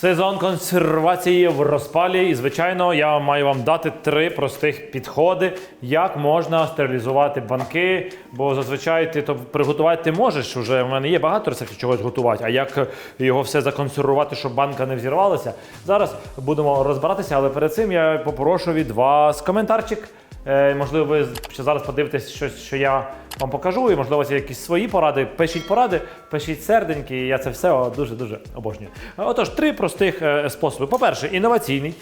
Сезон консервації в розпалі, і звичайно, я маю вам дати три простих підходи, як можна стерилізувати банки. Бо зазвичай ти то приготувати ти можеш. Уже в мене є багато рецептів чогось готувати. А як його все законсервувати, щоб банка не взірвалася? Зараз будемо розбиратися, але перед цим я попрошу від вас коментарчик. Е, можливо, ви ще зараз подивитесь щось, що я вам покажу, і можливо, це якісь свої поради. Пишіть поради, пишіть серденьки, і я це все дуже-дуже обожнюю. Е, Отож, три простих е, способи. По-перше, інноваційний,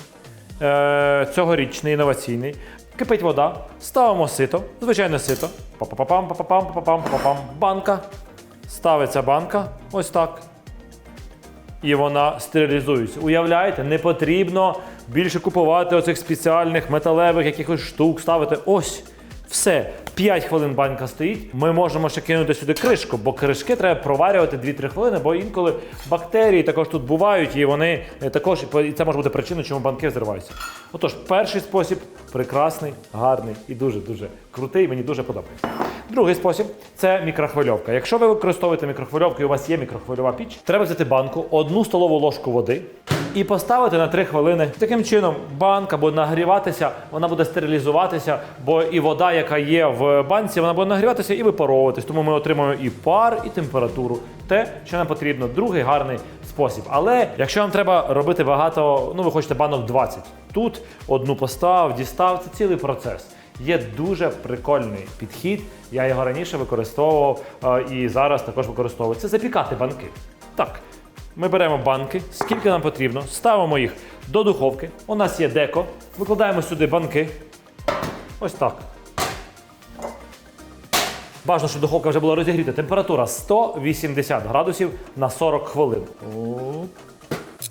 цьогорічний інноваційний. Кипить вода, ставимо сито, звичайне сито. Па-па-па-пам, па-па-пам, па-па-пам, па-па-пам. Банка. Ставиться банка, ось так і вона стерилізується. Уявляєте, не потрібно більше купувати оцих спеціальних металевих якихось штук, ставити ось. Все, 5 хвилин банька стоїть. Ми можемо ще кинути сюди кришку, бо кришки треба проварювати 2-3 хвилини, бо інколи бактерії також тут бувають, і вони е, також і це може бути причиною, чому банки взриваються. Отож, перший спосіб прекрасний, гарний і дуже дуже крутий. Мені дуже подобається. Другий спосіб це мікрохвильовка. Якщо ви використовуєте мікрохвильовку і у вас є мікрохвильова піч, треба взяти банку, одну столову ложку води і поставити на 3 хвилини. Таким чином банка буде нагріватися, вона буде стерилізуватися, бо і вода, яка є в банці, вона буде нагріватися і випаровуватись. Тому ми отримуємо і пар, і температуру. Те, що нам потрібно. Другий гарний спосіб. Але якщо вам треба робити багато, ну ви хочете банок 20, тут одну постав, дістав, це цілий процес. Є дуже прикольний підхід. Я його раніше використовував е, і зараз також використовую. Це запікати банки. Так, ми беремо банки, скільки нам потрібно, ставимо їх до духовки. У нас є деко. Викладаємо сюди банки. Ось так. Бажано, щоб духовка вже була розігріта. Температура 180 градусів на 40 хвилин.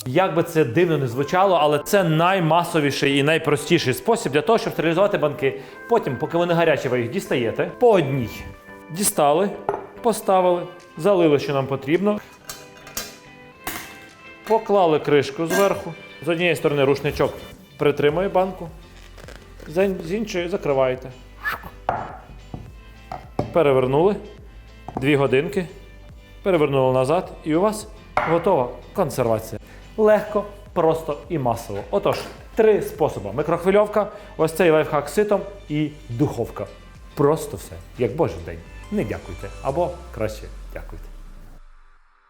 Як би це дивно не звучало, але це наймасовіший і найпростіший спосіб для того, щоб стерилізувати банки. Потім, поки вони гарячі, ви їх дістаєте по одній. Дістали, поставили, залили, що нам потрібно. Поклали кришку зверху. З однієї сторони рушничок притримує банку, з іншої закриваєте. Перевернули. Дві годинки. Перевернули назад, і у вас готова консервація. Легко, просто і масово. Отож, три способи: микрохвильовка, ось цей лайфхак ситом і духовка. Просто все, як божий день. Не дякуйте або краще дякуйте.